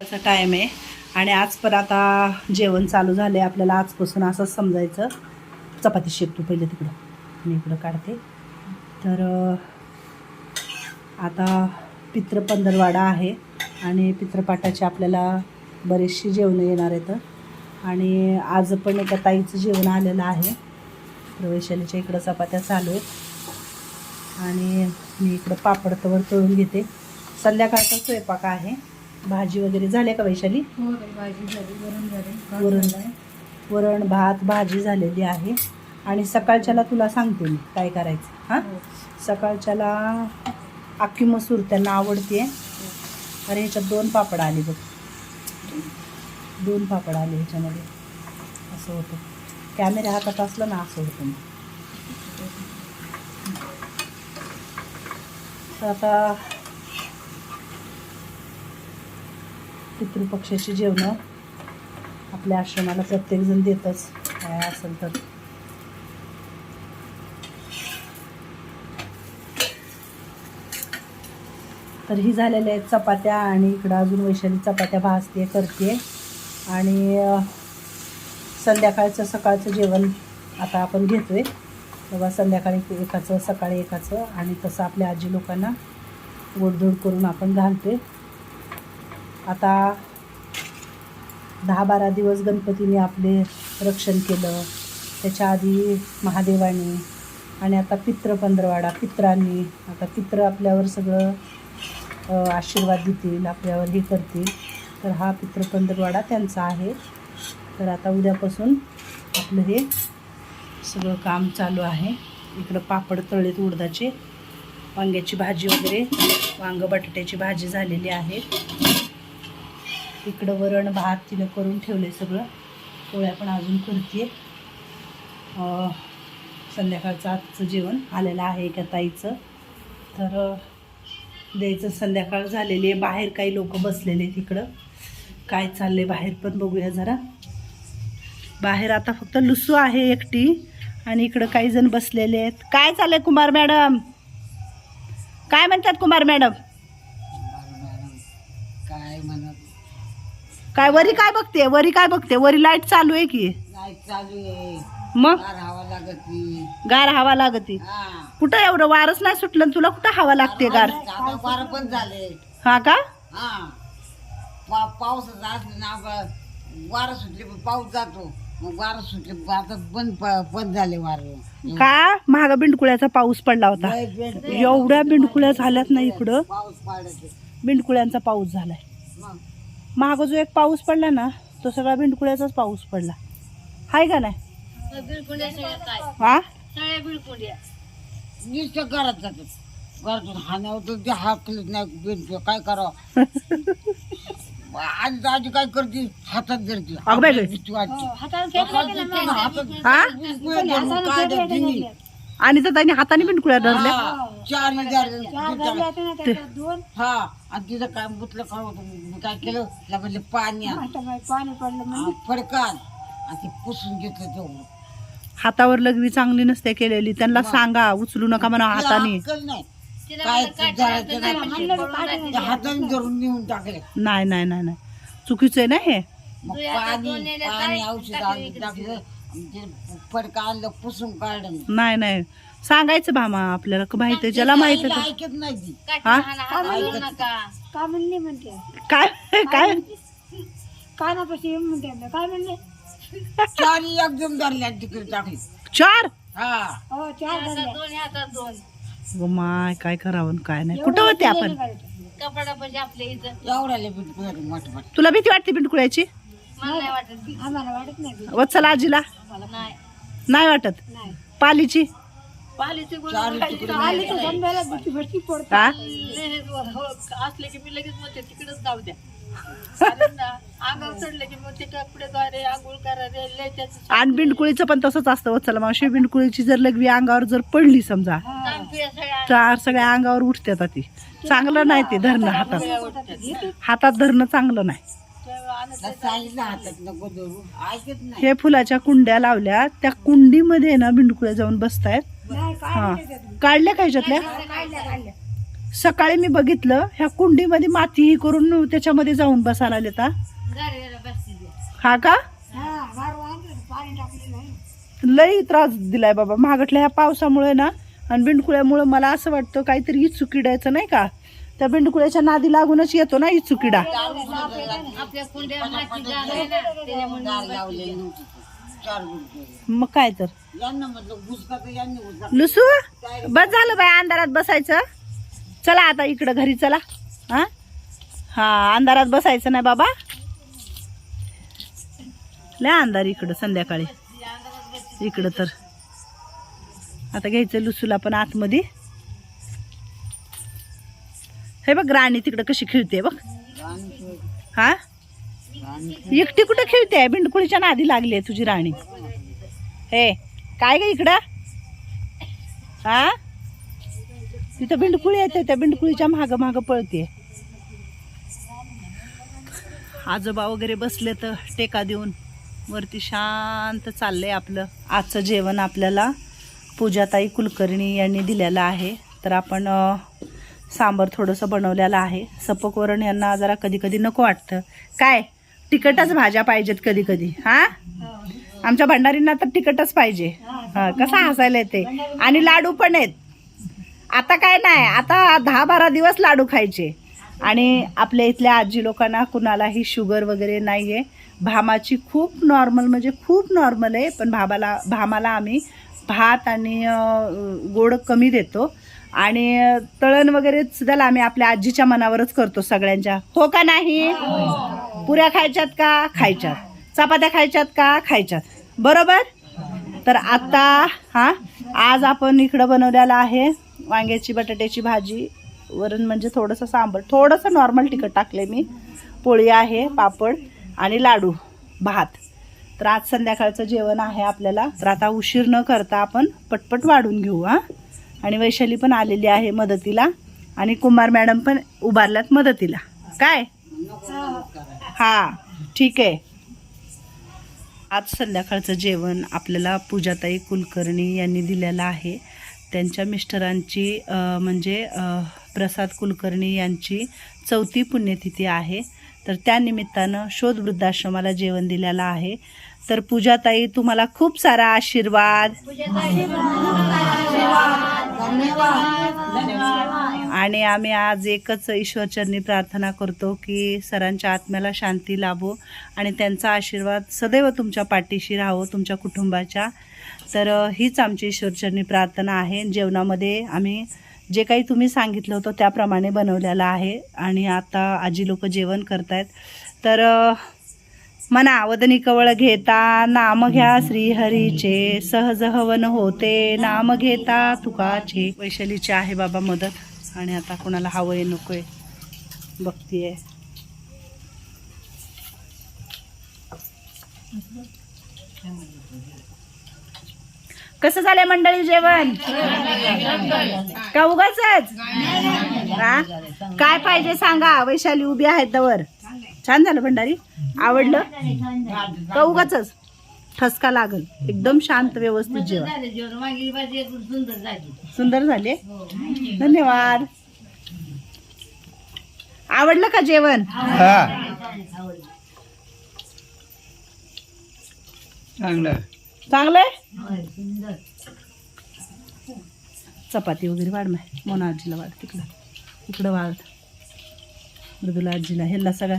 चा टाईम आहे. आणि आज पण आता जेवण चालू झालं आहे आपल्याला आजपासून असंच समजायचं. चपाती शेकतो पहिले तिकडं. मी इकडं काढते. तर आता पित्र पंधरवाडा आहे. आणि पित्रपाठाचे आपल्याला बरेचशी जेवणं येणार आहेत. आणि आज पण एका ताईचं जेवण आलेलं आहे. प्रवेशालीच्या इकडं चपात्या चालू आहेत. आणि मी इकडं पापड तवर तळून घेते. संध्याकाळचा स्वयंपाक आहे. भाजी वगैरे झाल्या का वैशाली? हो ताई, भाजी झाली वरण झाले वरण. वरण भात भाजी झालेली आहे. आणि सकाळच्याला तुला सांगते मी काय करायचं हां? हो. सकाळच्याला अख्खी मसूर त्यांना आवडते आणि ह्याच्यात दोन पापड आले बघ. दोन पापड आले ह्याच्यामध्ये असं होतं. कॅमेरा हातात असलं ना असं होतं मग. तर आता पितृपक्षाची जेवणं आपल्या आश्रमाला प्रत्येकजण देतच. काय असेल तर. तर ही झालेल्या आहेत चपात्या आणि इकडं अजून वैशाली चपात्या भाजते करते. आणि संध्याकाळचं सकाळचं जेवण आता आपण घेतोय. तेव्हा संध्याकाळी एकाचं सकाळी एकाचं आणि तसं आपल्या आजी लोकांना गोडधोड करून आपण घालतोय. आता दहा बारा दिवस गणपतीने आपले रक्षण केलं. त्याच्या आधी महादेवाने आणि आता पित्र पंधरवाडा पित्रांनी आता पित्र आपल्यावर सगळं आशीर्वाद देतील आपल्यावर हे करतील. तर हा पित्र पंधरवाडा त्यांचा आहे. तर आता उद्यापासून आपलं हे सगळं काम चालू आहे. इकडं पापड तळलेत उडदाचे. वांग्याची भाजी वगैरे वांग बटाट्याची भाजी झालेली आहे. इकडं वरण भात तिनं करून ठेवले सगळं. पोळ्या पण अजून करते संध्याकाळचं आजचं जेवण आलेलं आहे एका ताईचं. तर द्यायचं संध्याकाळ झालेली आहे बाहेर काही लोक बसलेले आहेत इकडं. काय चाललंय बाहेर पण बघूया जरा. बाहेर आता फक्त लुसू आहे एकटी आणि इकडं काही जण बसलेले आहेत. काय चाललंय कुमार मॅडम? काय म्हणतात कुमार मॅडम? काय वरी काय बघते? वरी काय बघते? वरी लाइट चालू आहे की? लाइट चालू आहे. मग? हवा लागत. गार हवा लागते. हा. कुठं एवढं वारच नाही सुटलं तुला कुठं हवा लागते गार वारं पण झाले. हा का? हा. पाऊस असले ना ब- वारं सुटले पण पाऊस जातो. मग वारं सुटले पण आता बंद प- बंद झाले वारं. का? महाग बिंडकुळ्याचा पाऊस पडला होता. एवढ्या बिंडकुळ्या झाल्यात ना इकडं. बिंडकुळ्यांचा पाऊस झालाय. मग जो एक पाऊस पडला ना तो सगळा बिंडकुळ्याचाच पाऊस पडला. हाय का नाही? हा नुसतं घरात जातात घरातून हाण्यावर तर ते हाकलत नाही बेड काय करावं? आजी काय करते? हातात धरते. अगं बाई. गं. भीती वाटते. हातात हा धरून तिन्ही. आणि तर त्यांनी हाताने बिंडकुळ्या धरल्या. हा, चार धरले हा आणि तिथं काय मुतलं काय होतं मी काय केलं? तिला म्हणलं पाणी आण. हा, फडकान आणि. ते पुसून घेतलं तेवढं हातावर लगवी चांगली नसते केलेली. त्यांना सांगा उचलू नका म्हणा तिला हाताने. अक्कल नाही. काय नाही. ते हाताने धरून नेऊन टाकले. नाही नाही नाही नाही. चुकीचं आहे ना हे? मग पाणी पाणी औषध आणून टाकलं. आणलं पुसून काढलं. नाही नाही. सांगायचं भामा आपल्याला क- माहीत आहे ज्याला माहीत आहे ऐकत नाही ती. हा? म्हणले म्हणते? काय? काय कानापाशी येऊन म्हणते आपलं. काय म्हणले? चार एकदम धरल्या तिकडे टाकली. चार? हा. हो चार माय काय करावं आणि काय नाही. कुठं होते आपण? एवढ्याला बिट मोठ मोठ. तुला भीती वाटते बिंडकुळ्याची आम्हाला वाटत नाही बी. वत्सल आजीला. नाही. वाटत? नाही. पालीची. चार तिकडे आली तर समजायला भीती भरती पडते का असले की मी लगेच म्हणते तिकडेच जाऊ द्या. अंगावर चढले की मग ते कपडे द्वारे आंघोळ करा रे लय त्याचं आणि बिंडकुळीचं पण तसंच असतं वत्सल मावशी. बिंडकुळीची जर लगवी अंगावर जर पडली समजा सगळ्या तर सगळ्या अंगावर उठतात ती. चांगलं नाही ते धरणं हातात. हातात धरणं चांगलं नाही. सांगितलं हातात नको धरू. ऐकत नाही. हे फुलाच्या कुंड्या लावल्या. त्या कुंडीमध्ये ना बिंडकुळ्या जाऊन बसतायत. हा. काढल्या का ह्याच्यातल्या? सकाळी मी बघितलं ह्या कुंडीमध्ये माती करून त्याच्यामध्ये जाऊन बसायला आले का हा का? हा लई त्रास दिलाय बाबा. महागटल्या ह्या पावसामुळे ना आणि बिंडकुळ्यामुळे मला असं वाटतं काहीतरी इचू किडायचं नाही का? त्या बिंडकुळ्याच्या नादी लागूनच येतो ना इचू किडा दार लावले नव्हते चार गुंठे. मग काय तर? यांना म्हटलं घुसका तर यांनी घुसका लुसू बस झालं बाय अंधारात बसायचं. चला आता इकडं घरी चला. हा? हा अंधारात बसायचं नाही बाबा. लय अंधार इकडं संध्याकाळी. इकडं तर. आता घ्यायचं लुसूला पण आतमध्ये. हे बघ राणी तिकडं कशी खेळते बघ. हा? एकटी कुठं खेळते? बिंडकुळीच्या नादी लागली आहे तुझी राणी. हे काय ग इकडं? हा? तिथं बिंडकुळी येते त्या बिंडकुळीच्या माग माग पळते. आजोबा वगैरे बसले तर टेका देऊन वरती शांत चाललंय आपलं. आजचं जेवण आपल्याला पूजाताई कुलकर्णी यांनी दिलेलं आहे. तर आपण सांबर थोडंसं बनवलेलं आहे. सपक वरण यांना जरा कधी कधी नको वाटतं. काय? तिखटच भाज्या पाहिजेत कधी कधी हा? आमच्या भंडारींना तर तिखटच पाहिजे. हा कसा हसायला येते. आणि लाडू पण आहेत. आता काय नाही आता दहा बारा दिवस लाडू खायचे. आणि आपल्या इथल्या आजी लोकांना कुणालाही शुगर वगैरे नाही आहे भामाची खूप नॉर्मल म्हणजे खूप नॉर्मल आहे पण भाबाला भामाला आम्ही भात आणि गोड कमी देतो. आणि तळण वगैरे सुद्धा आम्ही आपल्या आजीच्या मनावरच करतो सगळ्यांच्या. हो का नाही? पुऱ्या खायच्यात का? खायच्यात. चपात्या खायच्यात का? खायच्यात. बरोबर? तर आता हा आज आपण इकडं बनवलेला आहे वांग्याची बटाट्याची भाजी. वरण म्हणजे थोडंसं सांबर. थोडंसं नॉर्मल तिखट टाकले मी. पोळी आहे पापड आणि लाडू भात. तर आज संध्याकाळचं जेवण आहे आपल्याला. तर आता उशीर न करता आपण पटपट वाढून घेऊ हा. आणि वैशाली पण आलेली आहे मदतीला. आणि कुमार मॅडम पण उभारल्यात मदतीला. काय? हा ठीक आहे. आज संध्याकाळचं जेवण आपल्याला पूजाताई कुलकर्णी यांनी दिलेलं आहे. त्यांच्या मिस्टरांची म्हणजे प्रसाद कुलकर्णी यांची चौथी पुण्यतिथी आहे. तर त्या निमित्तानं शोध वृद्धाश्रमाला जेवण दिलेलं आहे. तर पूजाताई तुम्हाला खूप सारा आशीर्वाद. आणि आम्ही आज एकच ईश्वरचरणी प्रार्थना करतो की सरांच्या आत्म्याला शांती लाभो आणि त्यांचा आशीर्वाद सदैव तुमच्या पाठीशी राहो तुमच्या कुटुंबाच्या. तर हीच आमची ईश्वरचरणी प्रार्थना आहे. जेवणामध्ये आम्ही जे काही तुम्ही सांगितलं होतं त्याप्रमाणे बनवलेलं आहे. आणि आता आजी लोक जेवण करतायत. तर मना म्हणा वदनी कवळ घेता नाम घ्या श्रीहरीचे सहज हवन होते नाम घेता तुकाचे. वैशालीचे आहे बाबा मदत आणि आता कोणाला हवंय नकोय बघतीये. कसं झालंय मंडळी जेवण? का उगाच काय पाहिजे सांगा वैशाली उभी आहेत दवर छान झालं भंडारी. आवडलं? का उगाच ठसका लागल. एकदम शांत व्यवस्थित जेवण. सुंदर झाले. धन्यवाद. आवडलं का जेवण? चांगलं चांगलंय चपाती वगैरे वाढ माय. मोना आजीला वाढ तिकडं. इकडं वाढ. मृदुला आजीला. ह्याला सगळ्या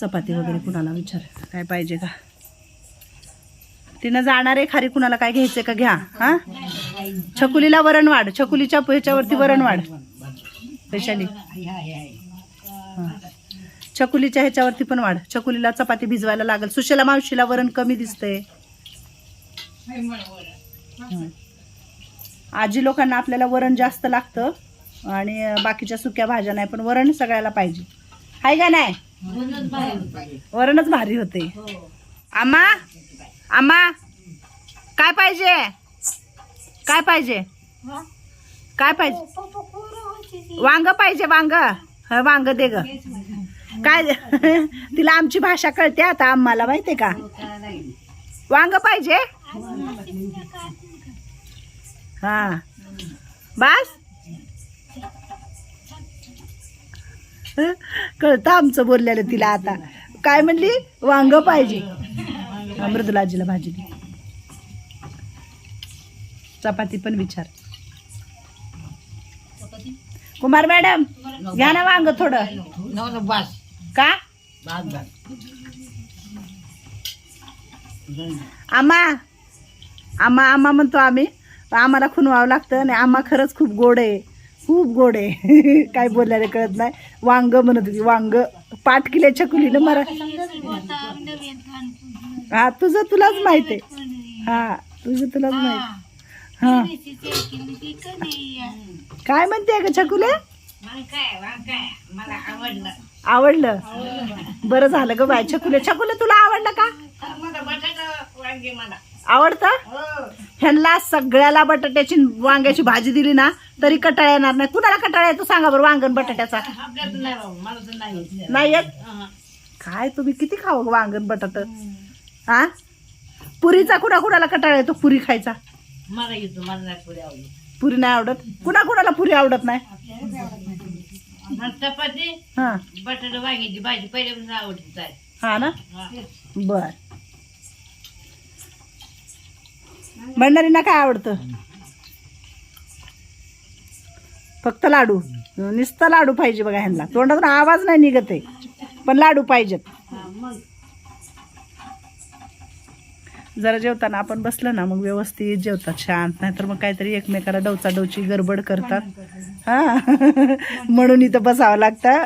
चपाती वगैरे कुणाला विचार. काय पाहिजे का? तिनं जाणार आहे खाली कुणाला काय घ्यायचंय का घ्या हा? छकुलीला वरण वाढ छकुलीच्या ह्याच्यावरती वरण वाढ. स्पेशली. छकुलीच्या ह्याच्यावरती पण वाढ. छकुलीला चपाती भिजवायला लागल. सुशेला मावशीला वरण कमी दिसतंय. आजी लोकांना आपल्याला वरण जास्त लागतं आणि बाकीच्या सुक्या भाज्या नाही पण वरण सगळ्याला पाहिजे. आहे का नाही? वरणच भारी होते. आम्हा? आम्हा? काय पाहिजे? काय पाहिजे? काय पाहिजे? वांग पाहिजे वांग. वांग दे ग. काय तिला आमची भाषा कळते आता आम्हाला माहितीये का? वांग पाहिजे? हा. बस? कळतं आमचं बोललेलं तिला आता. काय म्हणली? वांग पाहिजे. मृदुलाजीला भाजी दे. चपाती पण विचार. कुमार मॅडम घ्या ना वांग थोडं. बस. का? आम्हा आम्हा आम्हा म्हणतो आम्ही. आम्हाला खुनवावं लागतं आणि आम्हा खरंच खूप गोड आहे. खूप गोड आहे. काय बोलायला कळत नाही. वांग म्हणत होती वांग. पाठ किल्या छकुलीनं मरा हा तुझं तुलाच माहीत आहे. हा तुझं तुलाच माहीत हा. काय म्हणते ग छकुले? मला आवडलं. बरं झालं ग बाय छकुले. छकुले तुला आवडलं का? आवडतं? हो. ह्यांना सगळ्याला बटाट्याची वांग्याची भाजी दिली ना तरी कटाळा येणार नाही. कुणाला कटाळा येतो सांगा बरं वांगण बटाट्याचा. नाही येत. काय तुम्ही किती खाव वांगण बटाट? हा? पुरीचा कुणा कुणाला कटाळा येतो? पुरी खायचा. मला येतो मला नाही पुढे आवडली पुरी नाही आवडत? कुणा कुणाला पुरी आवडत नाही? चपाती हा. बटाटा वांग्याची भाजी पहिल्यापासून आवडती काय हा ना? बर. भंडारींना काय आवडतं? फक्त लाडू. नुसतं लाडू पाहिजे बघा ह्यांना. तोंडातून आवाज नाही निघत आहे. पण लाडू पाहिजेत. जरा जेवताना आपण बसलं ना मग व्यवस्थित जेवतात शांत. नाहीतर मग काहीतरी एकमेकाला डवचा डवची गडबड करतात. हा. म्हणून इथं बसावं लागतं.